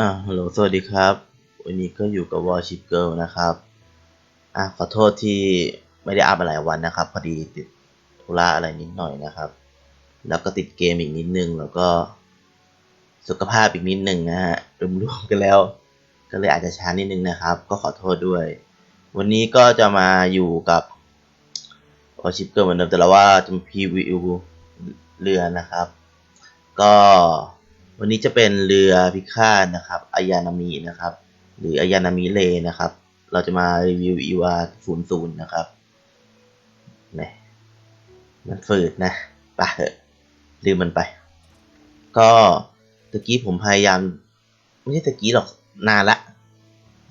อ่าฮัลโหล สวัสดีครับ วันนี้ก็อยู่กับ Warship Girl นะครับ อะขอโทษที่ไม่ได้อัพมาหลายวันนะครับ พอดีติดธุระอะไรนิดหน่อยนะครับ แล้วก็ติดเกมอีกนิดนึง แล้วก็สุขภาพอีกนิดนึงนะฮะ รวมๆกันแล้ว ก็เลยอาจจะช้านิดนึงนะครับ ก็ขอโทษด้วย วันนี้ก็จะมาอยู่กับ Warship Girl เหมือนเดิมแต่ละว่าจะมาพรีวิวเรือนะครับ ก็ วันนี้จะเป็นเรือพิฆาตนะครับอายานามินะครับ หรืออายานามิเลนะครับ เราจะมารีวิวอีวาศูนย์ศูนย์นะครับนี่มันฝืดนะปะเถอะลืมมันไป ก็ตะกี้ผมพยายาม ไม่ใช่ตะกี้หรอกนานละ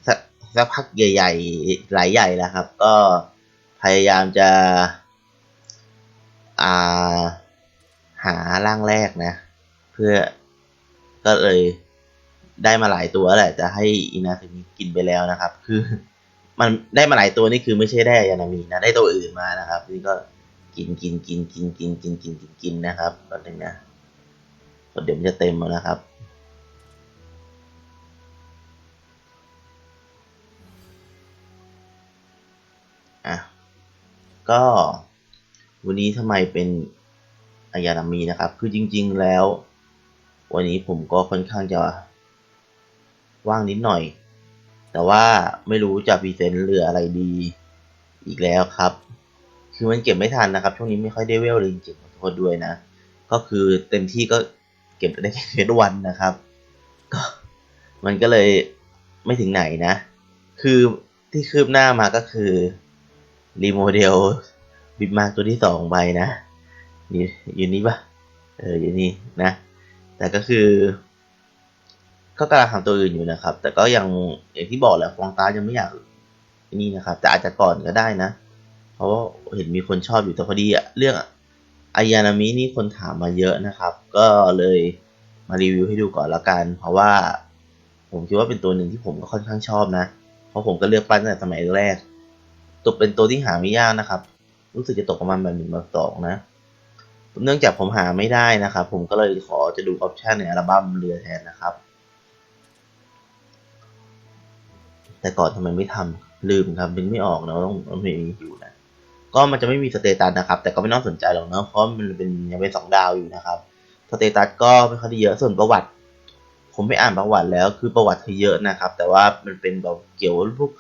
สักสักพักใหญ่ ๆ หลายใหญ่แล้วครับ ก็พยายามจะอ่าหาร่างแรกนะ เพื่อ ก็เลยได้มาหลายตัวแหละจะให้อินาถึงกินไปแล้วนะครับ คือ มันได้มาหลายตัวนี่คือไม่ใช่ได้ยานามีนะได้ตัวอื่นมานะครับ นี่ก็กินกินกินกินกินกินกินกินกินนะครับก็หนึ่งนะเดี๋ยวมันจะเต็มแล้วนะครับอะก็วันนี้ทำไมเป็นอายานามีนะครับ คือจริง ๆแล้ว วันนี้ผมก็ค่อนข้างจะว่างนิดหน่อย แต่ว่าไม่รู้จะพรีเซนต์เรืออะไรดีอีกแล้วครับ คือมันเก็บไม่ทันนะครับ ช่วงนี้ไม่ค่อยได้เวลเลยจริงๆขอโทษด้วยนะ ก็คือเต็มที่ก็เก็บได้แค่เฟสวันนะครับ ก็มันก็เลยไม่ถึงไหนนะ คือที่คืบหน้ามาก็คือรีโมเดลบิดมาตัวที่สองไปนะนี่อยู่นี่ปะเอออยู่นี่นะ แต่ก็คือ ก็กำลังทำตัวอื่นอยู่นะครับ แต่ก็ยังอย่างที่บอกแหละฟองตายังไม่อยากนี่นะครับ แต่อาจจะก่อนก็ได้นะ เพราะว่าเห็นมีคนชอบอยู่แต่พอดีอะเรื่องอายานามินี่คนถามมาเยอะนะครับ ก็เลยมารีวิวให้ดูก่อนละกัน เพราะว่า ผมคิดว่าเป็นตัวหนึ่งที่ผมก็ค่อนข้างชอบนะ เพราะผมก็เลือกปั้นตั้งแต่สมัยแรกตัวเป็นตัวที่หาไม่ยากนะครับ รู้สึกจะตกประมาณแบบหนึ่งแบบสองนะ เนื่องจากผมหาไม่ได้นะครับ ผมก็เลยขอจะดูออปชันในอัลบั้มเรือแทนนะครับ แต่ก่อนทำไมไม่ทำลืมครับนึกไม่ออกนะต้องมันมีอยู่นะก็มันจะไม่มีสเตตัสนะครับ แต่ก็ไม่ต้องสนใจหรอกเนอะเพราะมันเป็นยังเป็นสองดาวอยู่นะครับสเตตัสก็ไม่ค่อยเยอะส่วนประวัติ ผมไม่อ่านประวัติแล้วคือประวัติเธอเยอะนะครับ แต่ว่ามันเป็นแบบเกี่ยวกับพวก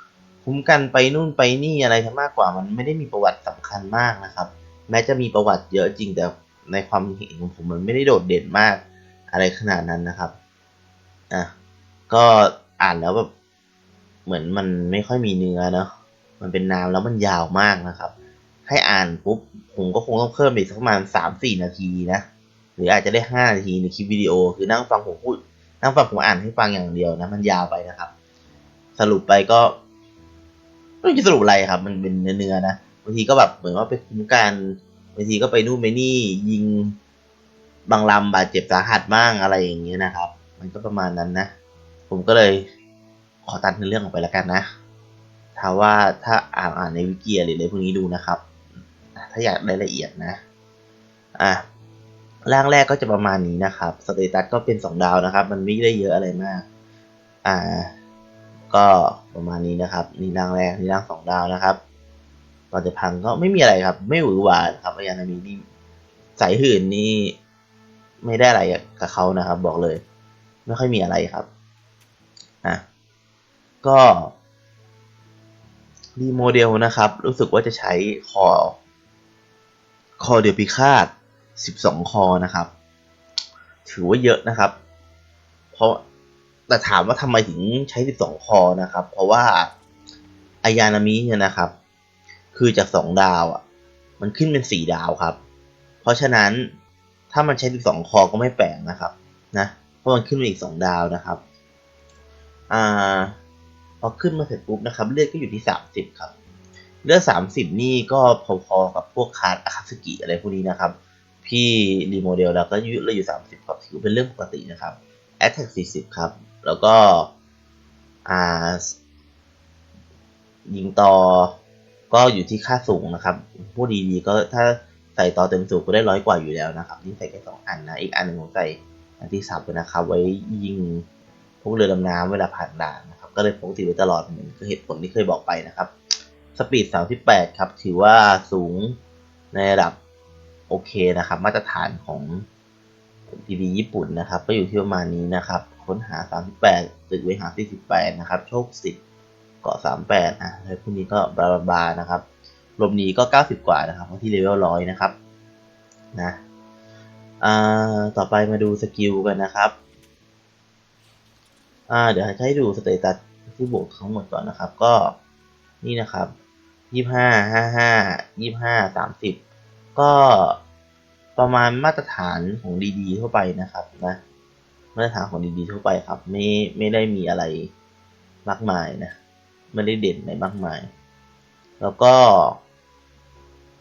คุ้มกันไปนู่นไปนี่อะไรทั้งมากกว่ามันไม่ได้มีประวัติสำคัญมากนะครับ แม้จะมีประวัติเยอะจริงแต่ ในความเห็นของผมมันไม่ได้โดดเด่นมากอะไรขนาดนั้นนะครับอะก็อ่านแล้วแบบเหมือนมันไม่ค่อยมีเนื้อเนาะมันเป็นน้ำแล้วมันยาวมากนะครับ ให้อ่านปุ๊บผมก็คงต้องเพิ่มอีกสักประมาณสามสี่นาทีนะหรืออาจจะได้ห้านาทีในคลิปวิดีโอ คือนั่งฟังผมพูดนั่งฟังผมอ่านให้ฟังอย่างเดียวนะมันยาวไปนะครับ สรุปไปก็ไม่รู้จะสรุปอะไรครับ มันเป็นเนื้อนะบางทีก็แบบเหมือนว่าไปคุ้มกัน บางทีก็ไปนู่นไปนี่ยิงบางลำบาดเจ็บสาหัสบ้างอะไรอย่างเงี้ยนะครับ มันก็ประมาณนั้นนะ ผมก็เลยขอตัดในเรื่องออกไปแล้วกันนะ ถ้าว่าถ้าอ่านอ่านในวิกิหรืออะไรพวกนี้ดูนะครับ ถ้าอยากได้ละเอียดนะ อะร่างแรกก็จะประมาณนี้นะครับ สเตตัสก็เป็นสองดาวนะครับ มันไม่ได้เยอะอะไรมาก อ่า ก็ประมาณนี้นะครับ นี่ร่างแรก นี่ร่างสองดาวนะครับ ตอนจะพังก็ไม่มีอะไรครับ ไม่หวือหวาครับอายานามีนี่สายหื่นนี่ไม่ได้อะไรกับเขานะครับ บอกเลย ไม่ค่อยมีอะไรครับอะก็รีโมเดลนะครับ รู้สึกว่าจะใช้คอ คอเดียวพิฆาต 12 คอนะครับ ถือว่าเยอะนะครับ เพราะแต่ถามว่าทำไมถึงใช้ 12 คอนะครับ เพราะว่าอายานามิเนี่ยนะครับ คือจาก2ดาวอะ มันขึ้นเป็น4ดาวครับ เพราะฉะนั้นถ้ามันใช้12คอก็ไม่แปลกนะครับ นะเพราะมันขึ้นมาอีก2ดาวนะครับอ่าพอขึ้นมาเสร็จปุ๊บนะครับเลือดก็อยู่ที่30ครับ เลือด30นี่ก็พอๆกับพวกคาร์ดอาคาสกิอะไรพวกนี้นะครับ พี่รีโมเดลแล้วก็ยืดเลยอยู่30ครับถือเป็นเรื่องปกตินะครับ Attack 40ครับ แล้วก็อ่ายิงต่อ ก็อยู่ที่ค่าสูงนะครับพูดดีๆก็ถ้าใส่ต่อเต็มสูงก็ได้ร้อยกว่าอยู่แล้วนะครับนี่ใส่แค่สองอันนะ อีกอันหนึ่งผมใส่อันที่สับนะครับ ไว้ยิงพวกเรือดำน้ำเวลาผ่านด่านนะครับ ก็เลยพกติดไว้ตลอดเหมือนคือเหตุผลที่เคยบอกไปนะครับ สปีด 38 ครับ ถือว่าสูงในระดับโอเคนะครับ มาตรฐานของ PB ญี่ปุ่นนะครับ ก็อยู่ที่ประมาณนี้นะครับ ค้นหา 38ตึกเวหา 48 นะครับ โชค 10 เกาะ 38อะแล้วพวกนี้ก็บลาบลาบานะครับลมนี้ก็ 90 กว่านะครับที่เลเวล100นะครับนะอ่าต่อไปมาดูสกิลกันนะครับอ่าเดี๋ยวให้ดูสเตตัสที่บวกทั้งหมดก่อนนะครับ ก็นี่นะครับยี่ห้าห้าห้ายี่ห้าสามสิบก็ประมาณมาตรฐานของดีๆทั่วไปนะครับนะมาตรฐานของดีๆทั่วไปครับ ไม่ไม่ได้มีอะไรมากมายนะ ไม่ได้เด่นในมากมาย แล้วก็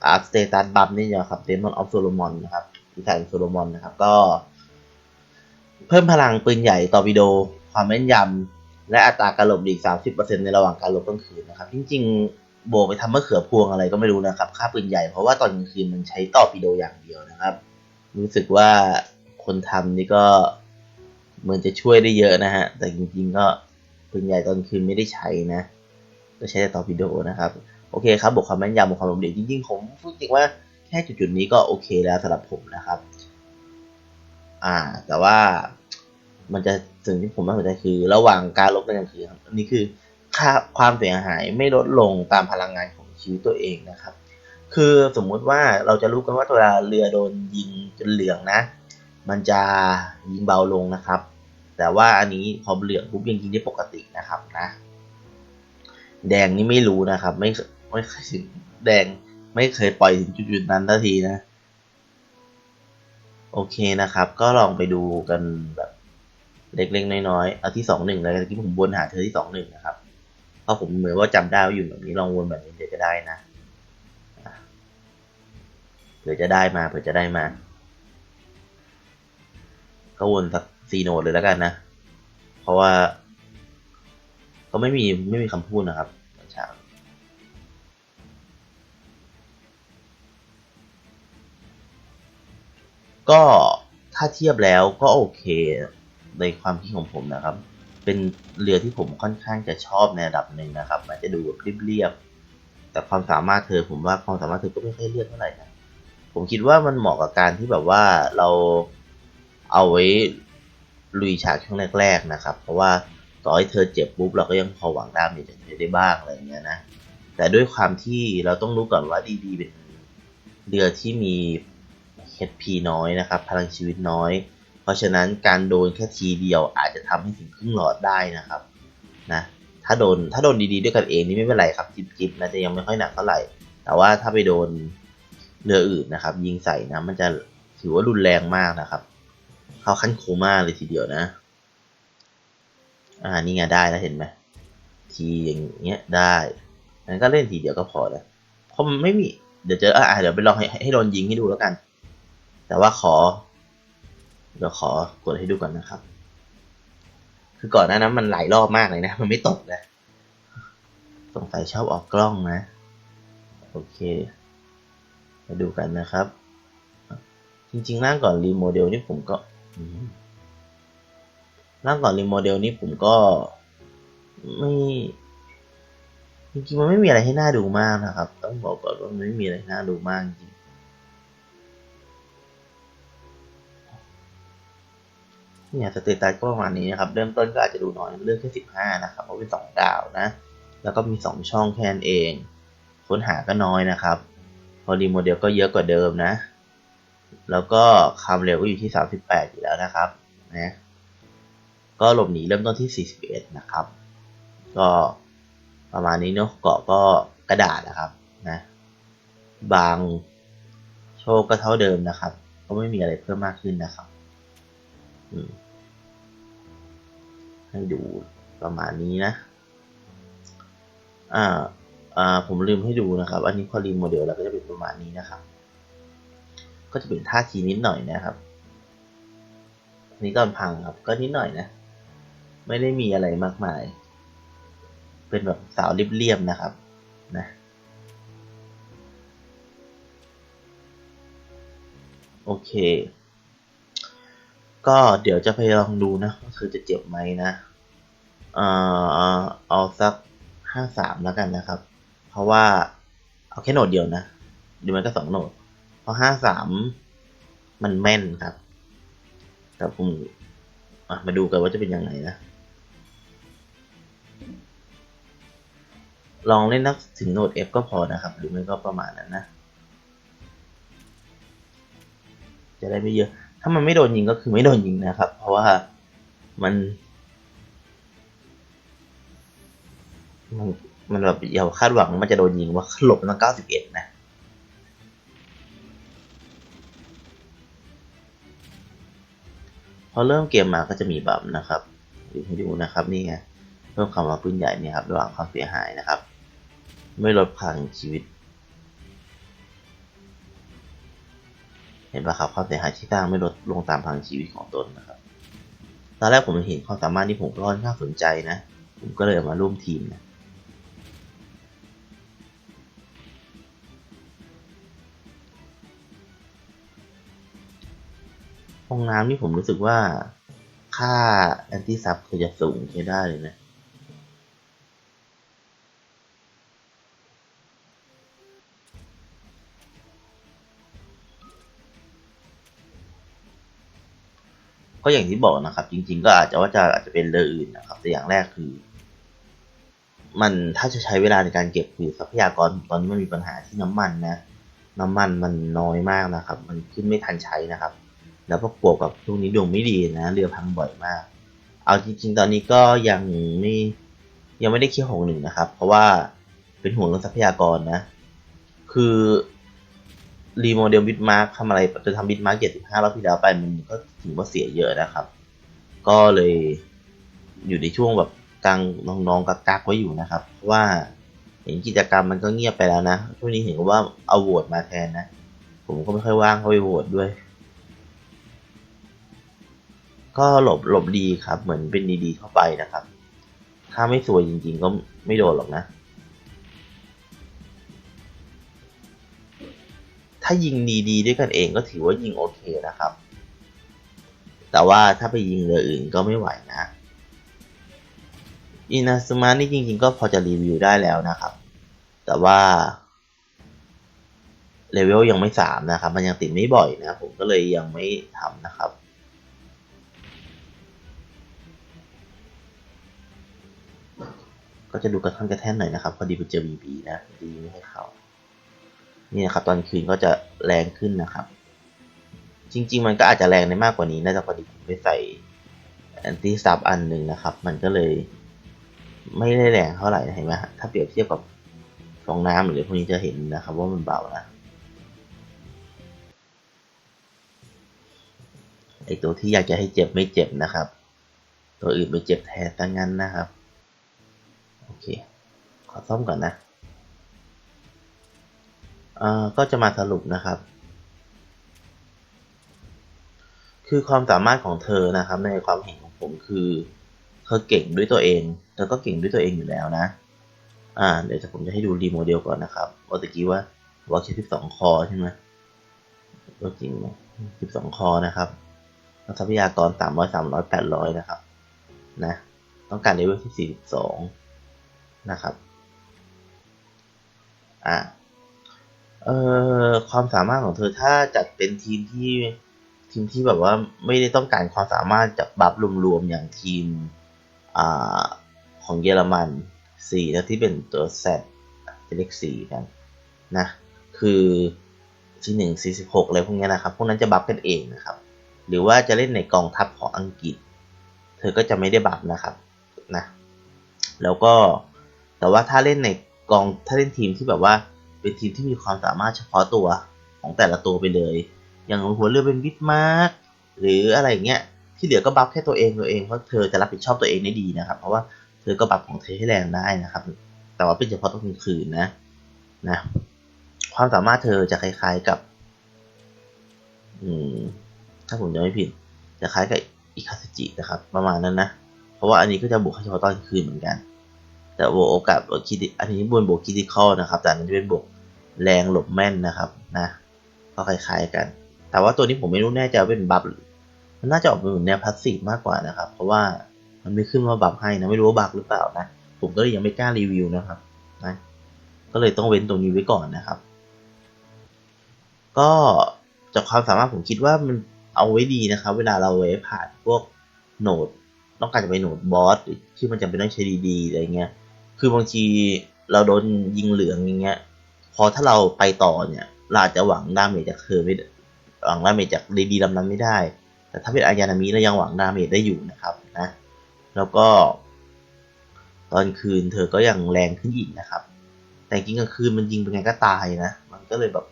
อาร์ตสเตตัสบัฟนี่นะครับเดมอนออฟโซโลมอนนะครับอีสานโซโลมอนนะครับ ก็ เพิ่มพลังปืนใหญ่ต่อวิดีโอความแม่นยำและอัตราการหลบหลีก 30%ในระหว่างการหลบกลางคืนนะครับ จริงๆโบไปทำมะเขือพวงอะไรก็ไม่รู้นะครับ ค่าปืนใหญ่เพราะว่าตอนกลางคืนมันใช้ต่อวิดีโออย่างเดียวนะครับ รู้สึกว่าคนทำนี่ก็เหมือนจะช่วยได้เยอะนะฮะ แต่จริงๆก็ปืนใหญ่ตอนคืนไม่ได้ใช้นะ ก็ใช้แต่ต่อวิดีโอนะครับ โอเคครับบวกความแม่นยำบวกความหลบหลีกจริงๆผมพูดจริงว่าแค่จุดๆนี้ก็โอเคแล้วสำหรับผมนะครับ อ่า แต่ว่ามันจะสิ่งที่ผมน่าสนใจคือ ระหว่างการลบในกลางคืนอันนี้คือค่าความเสียหายไม่ลดลงตามพลังงานของชีวิตตัวเองนะครับ คือสมมุติว่าเราจะรู้กันว่าเวลาเรือโดนยิงจนเหลืองนะ มันจะยิงเบาลงนะครับ แต่ว่าอันนี้พอเหลืองปุ๊บยังยิงได้ปกตินะครับนะ แดงนี่ไม่รู้นะครับ ไม่ไม่เคยถึงแดงไม่เคยปล่อยถึงจุดๆนั้นทันทีนะ โอเคนะครับ ก็ลองไปดูกันแบบเล็กๆน้อยๆเอาที่สองหนึ่งเลยเมื่ผมวนหาเธอที่สองหนึ่งนะครับเพราะผมเหมือนว่าจำได้ว่าอยู่แบบนี้ลองวนแบบนี้เดี๋ยวจะได้นะอะเผื่อจะได้มาเผื่อจะได้มาก็วนสักซีโนดเลยแล้วกันนะ เพราะว่า ก็ไม่มีไม่มีคำพูดนะครับตอนเช้าก็ถ้าเทียบแล้วก็โอเคในความคิดของผมนะครับ เป็นเรือที่ผมค่อนข้างจะชอบในระดับหนึ่งนะครับมันจะดูแบบเรียบๆแต่ความสามารถเธอผมว่าความสามารถเธอก็ไม่ค่อยเรียบเท่าไหร่นะผมคิดว่ามันเหมาะกับการที่แบบว่าเราเอาไว้ลุยฉากช่วงแรก ๆนะครับ เพราะว่า ต่อให้เธอเจ็บปุ๊บเราก็ยังพอหวังดาเมจจากเธอได้บ้างอะไรเงี้ยนะ แต่ด้วยความที่เราต้องรู้ก่อนว่าดีๆเป็นเรือที่มี HP น้อยนะครับ พลังชีวิตน้อย เพราะฉะนั้นการโดนแค่ทีเดียวอาจจะทำให้ถึงครึ่งหลอดได้นะครับนะถ้าโดนถ้าโดนดีๆด้วยกันเองนี่ไม่เป็นไรครับจิบจิบนะจะยังไม่ค่อยหนักเท่าไหร่ แต่ว่าถ้าไปโดนเรืออื่นนะครับ ยิงใส่นะมันจะถือว่ารุนแรงมากนะครับ เข้าขั้นโคม่าเลยทีเดียวนะ อ่านี่ไงได้แล้วเห็นไหมทีอย่างเงี้ยได้งั้นก็เล่นทีเดียวก็พอแล้วเพราะมันไม่มีเดี๋ยวเจออ่าเดี๋ยวไปลองให้ให้โดนยิงให้ดูแล้วกัน แต่ว่าขอเดี๋ยวขอกดให้ดูก่อนนะครับ คือก่อนหน้านั้นมันหลายรอบมากเลยนะ มันไม่ตกนะสงสัยชอบออกกล้องนะ โอเค มาดูกันนะครับ จริงๆร่างก่อนรีโมเดลนี่ผมก็ ร่างก่อนรีโมเดลนี่ผมก็ไม่จริงๆมันไม่มีอะไรให้น่าดูมากนะครับ ต้องบอกก่อนว่ามันไม่มีอะไรน่าดูมากจริงเนี่ยสเตตัสก็ประมาณนี้นะครับ เริ่มต้นก็อาจจะดูน้อยเลือกแค่สิบห้านะครับเพราะเป็นสองดาวนะ แล้วก็มีสองช่องแค่นั้นเอง ค้นหาก็น้อยนะครับ พอดีโมเดลก็เยอะกว่าเดิมนะ แล้วก็ความเร็วก็อยู่ที่สามสิบแปดอยู่แล้วนะครับนะ ก็หลบหนีเริ่มต้นที่สี่สิบเอ็ดนะครับ ก็ประมาณนี้เนาะเกาะก็กระดาษนะครับนะบางโชคก็เท่าเดิมนะครับ ก็ไม่มีอะไรเพิ่มมากขึ้นนะครับให้ดูประมาณนี้นะ อ่า อ่า ผมลืมให้ดูนะครับ อันนี้พอรีโมเดลแล้วก็จะเป็นประมาณนี้นะครับ ก็จะเป็นท่าทีนิดหน่อยนะครับ อันนี้ก็พังครับ ก็นิดหน่อยนะ ไม่ได้มีอะไรมากมาย เป็นแบบสาวเรียบๆนะครับ นะโอเค ก็เดี๋ยวจะไปลองดูนะว่าคือจะเจ็บไหมนะ เอ่อเอาสักห้าสามแล้วกันนะครับ เพราะว่าเอาแค่โหนดเดียวนะหรือมันก็สองโหนด เพราะห้าสามมันแม่นครับ แต่ผมมาดูกันว่าจะเป็นยังไงนะ ลองเล่นนักถึงโหนด F ก็พอนะครับ หรือไม่ก็ประมาณนั้นนะ จะได้ไม่เยอะ ถ้ามันไม่โดนยิงก็คือไม่โดนยิงนะครับ เพราะว่ามัน มันมันแบบอย่าคาดหวังมันจะโดนยิงว่าหลบตั้งเก้าสิบเอ็ดนะพอเริ่มเกมมาก็จะมีบัมนะครับดูให้ดูนะครับนี่ไงเพิ่มคำว่าปืนใหญ่เนี่ยครับระหว่างความเสียหายนะครับ ไม่ลดพลังชีวิต เห็นปะครับความเสียหายที่สร้างไม่ลดลงตามพลังชีวิตของตนนะครับ ตอนแรกผมเห็นความสามารถที่ผมก็ค่อนข้างสนใจนะ ผมก็เลยมาร่วมทีมนะห้องน้ำนี่ผมรู้สึกว่าค่าแอนตี้ซับคือจะสูงใช้ได้เลยนะ ก็อย่างที่บอกนะครับ จริง ๆ ก็อาจจะว่าจะอาจจะเป็นเรืออื่นนะครับ แต่อย่างแรกคือ มันถ้าจะใช้เวลาในการเก็บคือทรัพยากรตอนนี้มันมีปัญหาที่น้ำมันนะน้ำมันมันน้อยมากนะครับ มันขึ้นไม่ทันใช้นะครับ แล้วก็บวกกับช่วงนี้ดวงไม่ดีนะเรือพังบ่อยมาก เอาจริง ๆ ตอนนี้ก็ยังไม่ยังไม่ได้คิดของหนึ่งนะครับ เพราะว่าเป็นห่วงเรื่องทรัพยากรนะ คือ รีโมเดลบิทมาร์คทำอะไรจะทำบิทมาร์คเจ็ดสิบห้ารอบที่แล้วไปมันก็ถือว่าเสียเยอะนะครับ ก็เลยอยู่ในช่วงแบบกลางน้องๆกักๆไว้อยู่นะครับ เพราะว่าเห็นกิจกรรมมันก็เงียบไปแล้วนะช่วงนี้เห็นว่าเอาโหวตมาแทนนะ ผมก็ไม่ค่อยว่างเข้าไปโหวตด้วย ก็หลบหลบดีครับ เหมือนเป็นดีๆเข้าไปนะครับ ถ้าไม่สวยจริงๆก็ไม่โดนหรอกนะ ถ้ายิงดีๆด้วยกันเองก็ถือว่ายิงโอเคนะครับ แต่ว่าถ้าไปยิงเรืออื่นก็ไม่ไหวนะอินาสมานี่จริงๆ ก็พอจะรีวิวได้แล้วนะครับ แต่ว่าเลเวลยังไม่สามนะครับ มันยังติดไม่บ่อยนะ ผมก็เลยยังไม่ทำนะครับก็จะดูกระท่อนกระแท่นหน่อยนะครับ พอดีไปเจอ VB นะดีไม่ให้เขา นี่นะครับตอนคืนก็จะแรงขึ้นนะครับ จริง ๆ มันก็อาจจะแรงได้มากกว่านี้นะแต่พอดีผมไปใส่แอนตี้ซับอันหนึ่งนะครับ มันก็เลยไม่ได้แรงเท่าไหร่เห็นไหมถ้าเปรียบเทียบกับฟองน้ำหรือพวกนี้จะเห็นนะครับ ว่ามันเบานะไอตัวที่อยากจะให้เจ็บไม่เจ็บนะครับ ตัวอื่นไปเจ็บแทนซะงั้นนะครับ โอเค ขอซ่อมก่อนนะ ก็จะมาสรุปนะครับ คือความสามารถของเธอนะครับ ในความเห็นของผมคือเธอเก่งด้วยตัวเอง เธอก็เก่งด้วยตัวเองอยู่แล้วนะ อ่า เดี๋ยวผมจะให้ดูรีโมเดลก่อนนะครับว่าตะกี้ว่าว่าแค่สิบสองคอใช่ไหมก็จริงไหมสิบสองคอนะครับทรัพยากรสามร้อยสามร้อยแปดร้อยนะครับ นะ ต้องการเลเวลที่สี่สิบสองนะครับ อ่า เอ่อความสามารถของเธอถ้าจัดเป็นทีมที่ทีมที่แบบว่าไม่ได้ต้องการความสามารถจากบัฟรวมๆอย่างทีมอ่าของเยอรมันสี่แล้วที่เป็นตัวแซดเลขสี่กันนะคือที่หนึ่งสี่สิบหกอะไรพวกนี้นะครับ พวกนั้นจะบัฟกันเองนะครับ หรือว่าจะเล่นในกองทัพของอังกฤษ เธอก็จะไม่ได้บัฟนะครับนะแล้วก็แต่ว่าถ้าเล่นในกองถ้าเล่นทีมที่แบบว่า เป็นทีมที่มีความสามารถเฉพาะตัวของแต่ละตัวไปเลย อย่างหัวเรือเป็นวิทมาร์กหรืออะไรเงี้ยที่เหลือก็บัฟแค่ตัวเองตัวเองเพราะเธอจะรับผิดชอบตัวเองได้ดีนะครับ เพราะว่าเธอก็บัฟของเธอให้แรงได้นะครับ แต่ว่าเป็นเฉพาะตอนกลางคืนนะนะความสามารถเธอจะคล้ายๆกับ อืม ถ้าผมจำไม่ผิด จะคล้ายกับอิคาสจินะครับ ประมาณนั้นนะ เพราะว่าอันนี้ก็จะบวกเฉพาะตอนกลางคืนเหมือนกัน แต่บวกโอกาสคิดอันนี้บนบวกคิดิคอลนะครับ แต่อันนี้เป็นบวก แรงหลบแม่นนะครับนะก็คล้ายๆกัน แต่ว่าตัวนี้ผมไม่รู้แน่ใจว่าเป็นบัฟมันน่าจะออกเป็นเหมือนแนวพาสซีฟมากกว่านะครับ เพราะว่ามันไม่ขึ้นว่าบักให้นะไม่รู้ว่าบักหรือเปล่านะผมก็เลยยังไม่กล้ารีวิวนะครับนะก็เลยต้องเว้นตรงนี้ไว้ก่อนนะครับ ก็จากความสามารถผมคิดว่ามันเอาไว้ดีนะครับ เวลาเราไว้ผ่านพวกโหนดต้องการจะไปโหนดบอสที่มันจำเป็นต้องใช้ดีๆอะไรเงี้ยคือบางทีเราโดนยิงเหลืองอย่างเงี้ย พอถ้าเราไปต่อเนี่ยเราอาจจะหวังดาเมจจากเธอไม่ได้หวังดาเมจจากดีดีลำนั้นไม่ได้ แต่ถ้าเป็นอายานามิเรายังหวังดาเมจได้อยู่นะครับนะแล้วก็ ตอนคืนเธอก็ยังแรงขึ้นอีกนะครับ แต่จริงกลางคืนมันยิงเป็นไงก็ตายนะ มันก็เลยแบบ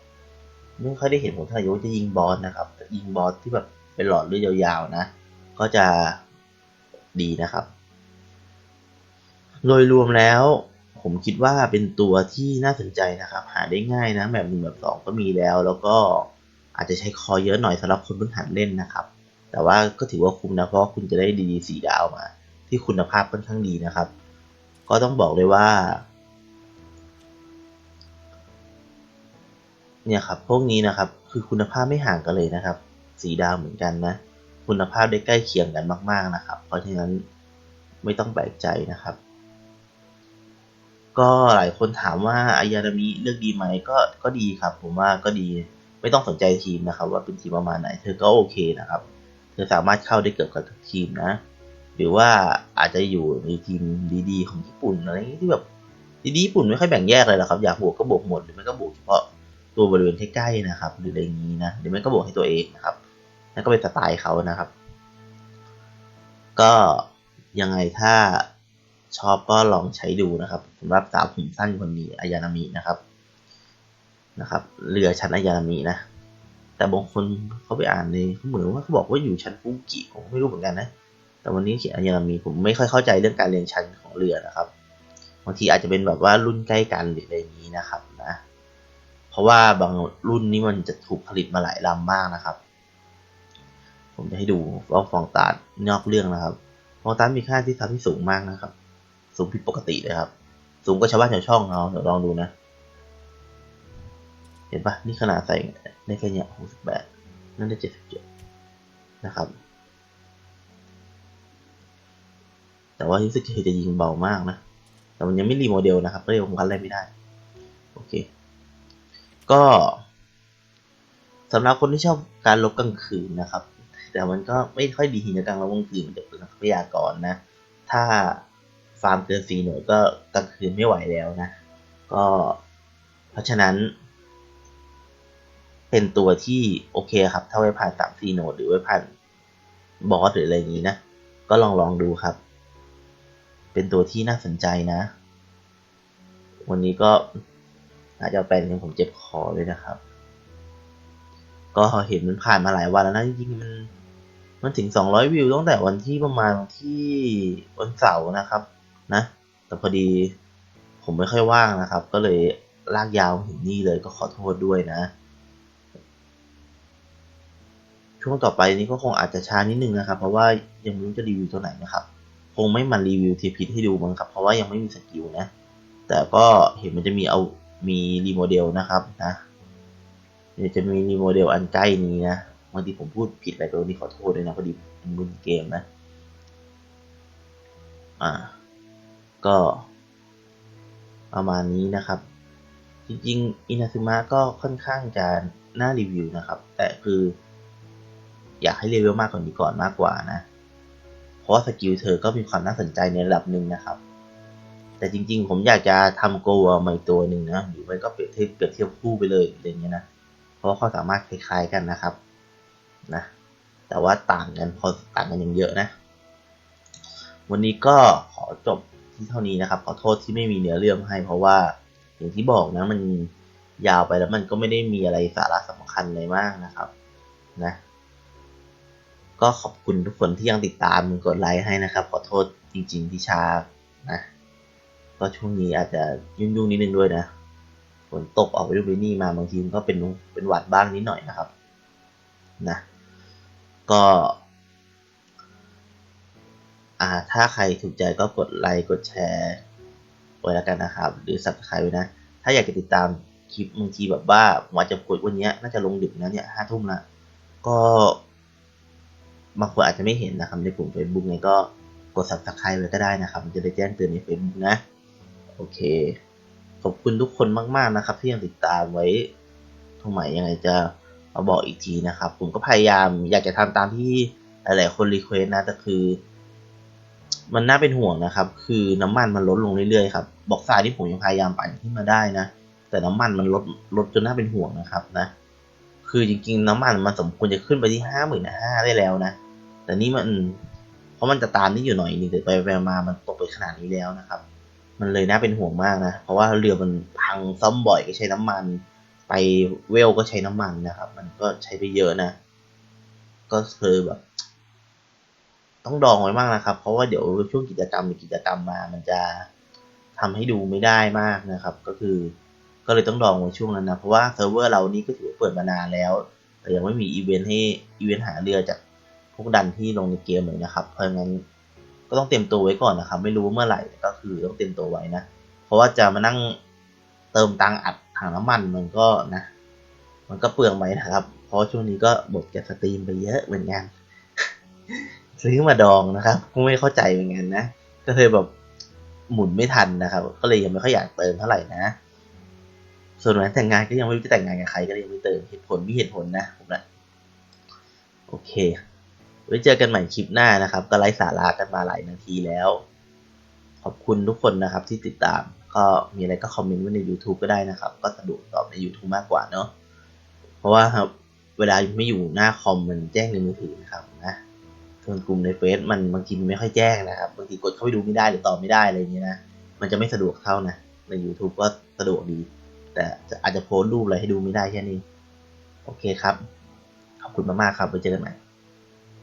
ไม่ค่อยได้เห็นผลเท่ายกจะยิงบอสนะครับแต่ยิงบอสที่แบบเป็นหลอดเลือดยาวๆนะ ก็จะดีนะครับ โดยรวมแล้ว ผมคิดว่าเป็นตัวที่น่าสนใจนะครับ หาได้ง่ายนะแบบหนึ่งแบบสองก็มีแล้ว แล้วก็อาจจะใช้คอเยอะหน่อยสำหรับคนพื้นฐานเล่นนะครับ แต่ว่าก็ถือว่าคุ้มนะเพราะคุณจะได้ดีดีสีดาวมา ที่คุณภาพค่อนข้างดีนะครับ ก็ต้องบอกเลยว่า เนี่ยครับพวกนี้นะครับคือคุณภาพไม่ห่างกันเลยนะครับ สีดาวเหมือนกันนะ คุณภาพได้ใกล้เคียงกันมาก ๆนะครับ เพราะฉะนั้นไม่ต้องแปลกใจนะครับ ก็หลายคนถามว่าอายานามิเลือกดีไหมก็ก็ดีครับ ผมว่าก็ดีไม่ต้องสนใจทีมนะครับ ว่าเป็นทีมประมาณไหน เธอก็โอเคนะครับ เธอสามารถเข้าได้เกือบกับทุกทีมนะ หรือว่าอาจจะอยู่ในทีมดีๆของญี่ปุ่นอะไรที่แบบดีๆญี่ปุ่นไม่ค่อยแบ่งแยกเลยหรอกครับ อยากบวกก็บวกหมดหรือไม่ก็บวกเฉพาะตัวบริเวณใกล้ๆนะครับ หรืออะไรอย่างนี้นะหรือไม่ก็บวกให้ตัวเองนะครับนั่นก็เป็นสไตล์เขานะครับ ก็ยังไงถ้า ชอบก็ลองใช้ดูนะครับสำหรับสาวผมสั้นคนนี้อายานามินะครับนะครับ เรือชั้นอายานามินะ แต่บางคนเขาไปอ่านในเขาเหมือนว่าเขาบอกว่าอยู่ชั้นฟุกิผมไม่รู้เหมือนกันนะ แต่วันนี้เขียนอายานามิผมไม่ค่อยเข้าใจเรื่องการเรียนชั้นของเรือนะครับบางทีอาจจะเป็นแบบว่ารุ่นใกล้กันหรืออะไรอย่างนี้นะครับนะเพราะว่าบางรุ่นนี้มันจะถูกผลิตมาหลายลำมากนะครับ ผมจะให้ดูว่าฟองตาดนอกเรื่องนะครับฟองตาดมีค่าที่ทำที่สูงมากนะครับ สูงผิดปกติเลยครับ สูงกว่าชาวบ้านชาวช่องเราเดี๋ยวลองดูนะ เห็นปะนี่ขนาดใส่ได้แค่เนี้ยหกสิบแปดนั่นได้เจ็ดสิบเจ็ดนะครับ แต่ว่ารู้สึกเธอจะยิงเบามากนะ แต่มันยังไม่รีโมเดลนะครับก็เลยผมกันอะไรไม่ได้ โอเค ก็สำหรับคนที่ชอบการลบกลางคืนนะครับ แต่มันก็ไม่ค่อยดีในการลบกลางคืนมันจะเป็นทรัพยากรนะ ถ้า ฟาร์มเกินสี่หน่วยก็กลางคืนไม่ไหวแล้วนะ ก็เพราะฉะนั้น เป็นตัวที่โอเคครับ ถ้าไว้ผ่านสามสี่โหนดหรือไว้ผ่านบอสหรืออะไรอย่างนี้นะ ก็ลองลองดูครับ เป็นตัวที่น่าสนใจนะ วันนี้ก็อาจจะแปลงผมเจ็บคอเลยนะครับ ก็เห็นมันผ่านมาหลายวันแล้วนะจริงๆมันมันถึง 200 วิวตั้งแต่วันที่ประมาณที่วันเสาร์นะครับ นะ แต่พอดีผมไม่ค่อยว่างนะครับ ก็เลยลากยาวถึงนี่เลยก็ขอโทษด้วยนะ ช่วงต่อไปนี้ก็คงอาจจะช้านิดนึงนะครับ เพราะว่ายังไม่รู้จะรีวิวตัวไหนนะครับ คงไม่มารีวิวทีพิทให้ดูมั้งครับ เพราะว่ายังไม่มีสกิลนะ แต่ก็เห็นมันจะมีเอามีรีโมเดลนะครับนะเดี๋ยวจะมีรีโมเดลอันใกล้นี้นะบางทีผมพูดผิดอะไรไปวันนี้ขอโทษด้วยนะพอดีเป็นเกมนะ อ่า ก็ประมาณนี้นะครับ จริงๆอินาซึมะก็ค่อนข้างจะน่ารีวิวนะครับ แต่คือ อยากให้รีวิวมากกว่านี้ก่อนมากกว่านะ เพราะว่าสกิลเธอก็มีความน่าสนใจในระดับหนึ่งนะครับ แต่จริง ๆ ผมอยากจะทำโกลใหม่ตัวหนึ่งนะ หรือไม่ก็เปรียบเทียบเปรียบเทียบคู่ไปเลยอะไรเงี้ยนะ เพราะว่าเขาสามารถคล้ายๆกันนะครับ นะ แต่ว่าต่างกันพอต่างกันอย่างเยอะนะ วันนี้ก็ขอจบ ที่เท่านี้นะครับ ขอโทษที่ไม่มีเนื้อเรื่องให้เพราะว่าอย่างที่บอกนะมันยาวไปแล้วมันก็ไม่ได้มีอะไรสาระสำคัญเลยมากนะครับนะก็ขอบคุณทุกคนที่ยังติดตามกดไลค์ให้นะครับ ขอโทษจริง ๆ ที่ช้านะก็ช่วงนี้อาจจะยุ่งๆนิดนึงด้วยนะฝนตกออกไปดูไปนี่มาบางทีมันก็เป็นเป็นหวัดบ้างนิดหน่อยนะครับนะก็ อ่าถ้าใครถูกใจก็กดไลค์กดแชร์ไว้แล้วกันนะครับ หรือ subscribe ไว้นะ ถ้าอยากจะติดตามคลิปบางทีแบบว่าผมอาจจะกดวันนี้น่าจะลงดึกนะเนี่ยห้าทุ่มละก็บางคนอาจจะไม่เห็นนะครับในกลุ่ม Facebook ไงก็กด subscribe ไว้ก็ได้นะครับ จะได้แจ้งเตือนใน Facebook นะ โอเค ขอบคุณทุกคนมาก ๆ นะครับ ที่ยังติดตามไว้ทำไมยังไงจะมาบอกอีกทีนะครับ ผมก็พยายามอยากจะทำตามที่หลาย ๆ คนรีเควสนะแต่คือ มันน่าเป็นห่วงนะครับ คือน้ำมันมันลดลงเรื่อยๆครับบอกสายที่ผมยังพยายามปั่นขึ้นมาได้นะ แต่น้ำมันมันลดลดจนน่าเป็นห่วงนะครับนะ คือจริงๆ น้ำมันมันสมควรจะขึ้นไปที่ห้าหมื่นห้าได้แล้วนะ แต่นี่มันเพราะมันจะตามนี่อยู่หน่อยนึงแต่ไปไปมามันตกไปขนาดนี้แล้วนะครับ มันเลยน่าเป็นห่วงมากนะ เพราะว่าเรือมันพังซ่อมบ่อยก็ใช้น้ำมัน ไปเวลก็ใช้น้ำมันนะครับ มันก็ใช้ไปเยอะนะ ก็คือแบบ ต้องดองไว้มากนะครับ เพราะว่าเดี๋ยวช่วงกิจกรรมหรือกิจกรรมมา มันจะทำให้ดูไม่ได้มากนะครับ ก็คือ ก็เลยต้องดองไว้ช่วงนั้นนะเพราะว่าเซิร์ฟเวอร์เรานี่ก็ถือว่าเปิดมานานแล้ว แต่ยังไม่มีอีเวนต์ให้อีเวนต์หาเรือจากพวกดันที่ลงในเกมเลยนะครับเพราะงั้นก็ต้องเตรียมตัวไว้ก่อนนะครับ ไม่รู้เมื่อไหร่ก็คือต้องเตรียมตัวไว้นะเพราะว่าจะมานั่งเติมตังอัดถังน้ำมันมันก็นะ มันก็เปลืองไปนะครับ เพราะช่วงนี้ก็บทจากสตรีมไปเยอะเหมือนกัน ซื้อมาดองนะครับก็ไม่เข้าใจเหมือนกันนะ ก็เลยแบบหมุนไม่ทันนะครับ ก็เลยยังไม่ค่อยอยากเติมเท่าไหร่นะ ส่วนวันแต่งงานก็ยังไม่รู้จะแต่งงานกับใครก็เลยยังไม่เติมเหตุผลมีเหตุผลนะผมนะโอเค ไว้เจอกันใหม่คลิปหน้านะครับ ก็ไลฟ์สาระกันมาหลายนาทีแล้ว ขอบคุณทุกคนนะครับที่ติดตาม ก็มีอะไรก็คอมเมนต์ไว้ใน YouTube ก็ได้นะครับ ก็สะดวกตอบใน YouTube มากกว่าเนาะ เพราะว่าครับเวลาไม่อยู่หน้าคอมมันแจ้งในมือถือนะครับนะ ส่วนกลุ่มในเฟซมันบางทีมันไม่ค่อยแจ้งนะครับ บางทีกดเข้าไปดูไม่ได้หรือตอบไม่ได้อะไรอย่างเงี้ยนะมันจะไม่สะดวกเท่านะใน YouTube ก็สะดวกดี แต่อาจจะโพสต์รูปอะไรให้ดูไม่ได้แค่นี้ โอเคครับ ขอบคุณมากๆครับไว้เจอกันใหม่